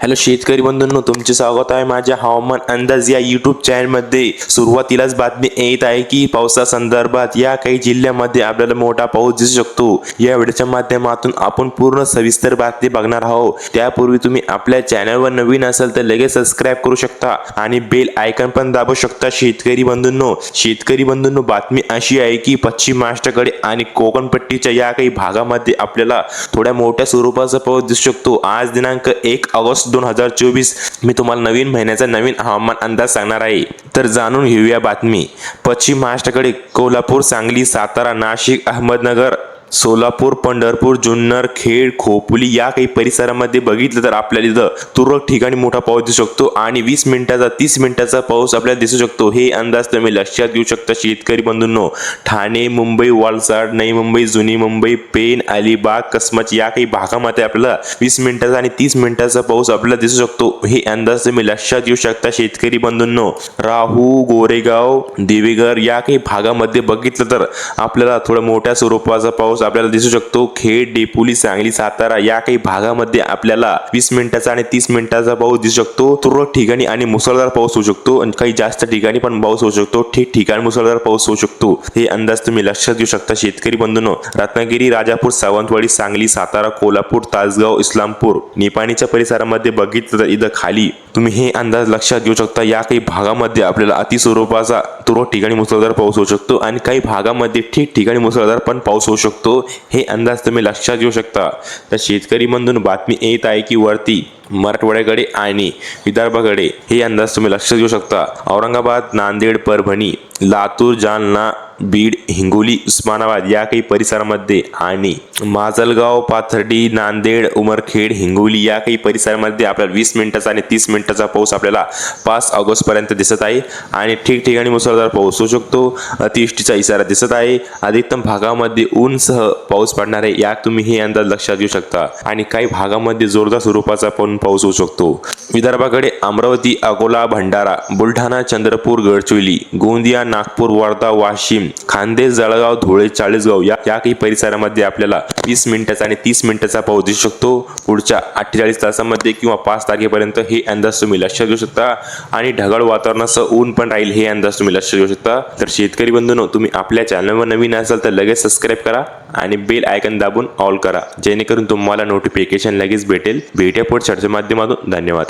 Hello शेतकरी बंधूंनो तुमचे स्वागत आहे माझ्या हवामान अंदाज या युट्यूब चॅनलमध्ये सुरुवातीलाच बातमी येत आहे की पावसासंदर्भात या काही जिल्ह्यामध्ये आपल्याला मोठा पाऊस दिसू शकतो. या व्हिडिओच्या माध्यमातून आपण पूर्ण सविस्तर बातमी बघणार आहोत. त्यापूर्वी तुम्ही आपल्या चॅनलवर नवीन असाल तर लगेच सबस्क्राईब करू शकता आणि बेल आयकन पण दाबू शकता. शेतकरी बंधूंनो शेतकरी बंधूंनो बातमी अशी आहे की पश्चिम महाराष्ट्राकडे आणि कोकणपट्टीच्या या काही भागामध्ये आपल्याला थोड्या मोठ्या स्वरूपाचा पाऊस दिसू शकतो. आज दिनांक एक ऑगस्ट दोन हजार चोवीस मी तुम्हाला नवीन महिन्याचा नवीन हवामान अंदाज सांगणार आहे. तर जाणून घेऊया बातमी. पश्चिम महाराष्ट्राकडे कोल्हापूर सांगली सातारा नाशिक अहमदनगर सोलापूर पंढरपूर जुन्नर खेड खोपोली या काही परिसरामध्ये बघितलं तर आपल्याला इथं तुरळक ठिकाणी मोठा पाऊस दिसू शकतो आणि वीस मिनिटाचा तीस मिनिटाचा पाऊस आपल्याला दिसू शकतो. हे अंदाज तुम्ही लक्षात घेऊ शकता शेतकरी बंधूंनो. ठाणे मुंबई वालसाड नई मुंबई जुनी मुंबई पेन अलिबाग कसमच या काही भागामध्ये आपल्याला वीस मिनिटाचा आणि तीस मिनिटाचा पाऊस आपल्याला दिसू शकतो. हे अंदाज तुम्ही लक्षात घेऊ शकता शेतकरी बंधूंनो. राहू गोरेगाव देवेघर या काही भागामध्ये बघितलं तर आपल्याला थोडा मोठ्या स्वरूपाचा पाऊस आपल्याला दिसू शकतो. खेड डेपोली सांगली सातारा या काही भागामध्ये आपल्याला वीस मिनिटाचा आणि तीस मिनिटाचा पाऊस दिसू शकतो. तुरळक ठिकाणी आणि मुसळधार पाऊस होऊ शकतो. आणि काही जास्त ठिकाणी पण पाऊस होऊ शकतो. ठीक ठिकाणी मुसळधार पाऊस होऊ शकतो. हे अंदाज तुम्ही लक्षात घेऊ शकता शेतकरी बंधूंनो. रत्नागिरी राजापूर सावंतवाडी सांगली सातारा कोल्हापूर तासगाव इस्लामपूर निपाणीच्या परिसरामध्ये बघितलं तर इथं खाली तुम्ही हे अंदाज लक्षात घेऊ शकता. या काही भागामध्ये आपल्याला अति स्वरूपाचा तुरळक ठिकाणी मुसळधार पाऊस होऊ शकतो आणि काही भागामध्ये ठिकठिकाणी मुसळधार पण पाऊस होऊ शकतो हे अंदाज तुम्ही लक्षात घेऊ शकता. तर शेतकरी बंधून बातमी येत आहे की वरती मराठवाड्याकडे आणि विदर्भाकडे हे अंदाज तुम्ही लक्षात घेऊ शकता. औरंगाबाद नांदेड परभणी लातूर जालना बीड हिंगोली उस्मानाबाद या काही परिसरामध्ये आणि माजलगाव पाथर्डी नांदेड उमरखेड हिंगोली या काही परिसरामध्ये आपल्याला वीस मिनिटाचा आणि तीस मिनिटाचा पाऊस आपल्याला पाच ऑगस्टपर्यंत दिसत आहे. आणि ठिकठिकाणी मुसळधार पाऊस होऊ शकतो. अतिवृष्टीचा इशारा दिसत आहे. अधिकतम भागामध्ये ऊनसह पाऊस पडणार आहे. या तुम्ही हे अंदाज लक्षात घेऊ शकता. आणि काही भागामध्ये जोरदार स्वरूपाचा पण पाऊस होऊ शकतो. विदर्भाकडे अमरावती अकोला भंडारा बुलढाणा चंद्रपूर गडचिरोली गोंदिया नागपूर वर्धा वाशिम खानदेश जळगाव धुळे चाळीसगाव या या काही परिसरामध्ये आपल्याला वीस मिनिटाचा आणि तीस मिनिटाचा पाऊस दिसू शकतो. पुढच्या अठ्ठेचाळीस तासामध्ये किंवा पाच तारखेपर्यंत हे अंदाज तुम्ही लक्षात घेऊ शकता. आणि ढगाळ वातावरणासह ऊन पण राहील हे अंदाज तुम्ही लक्षात घेऊ शकता. तर शेतकरी बंधूनो तुम्ही आपल्या चॅनलवर नवीन असाल तर लगेच सबस्क्राईब करा आणि बेल आयकन दाबून ऑल करा. जेणेकरून तुम्हाला नोटिफिकेशन लगेच भेटेल. भेट्या पोट माध्यमातून धन्यवाद.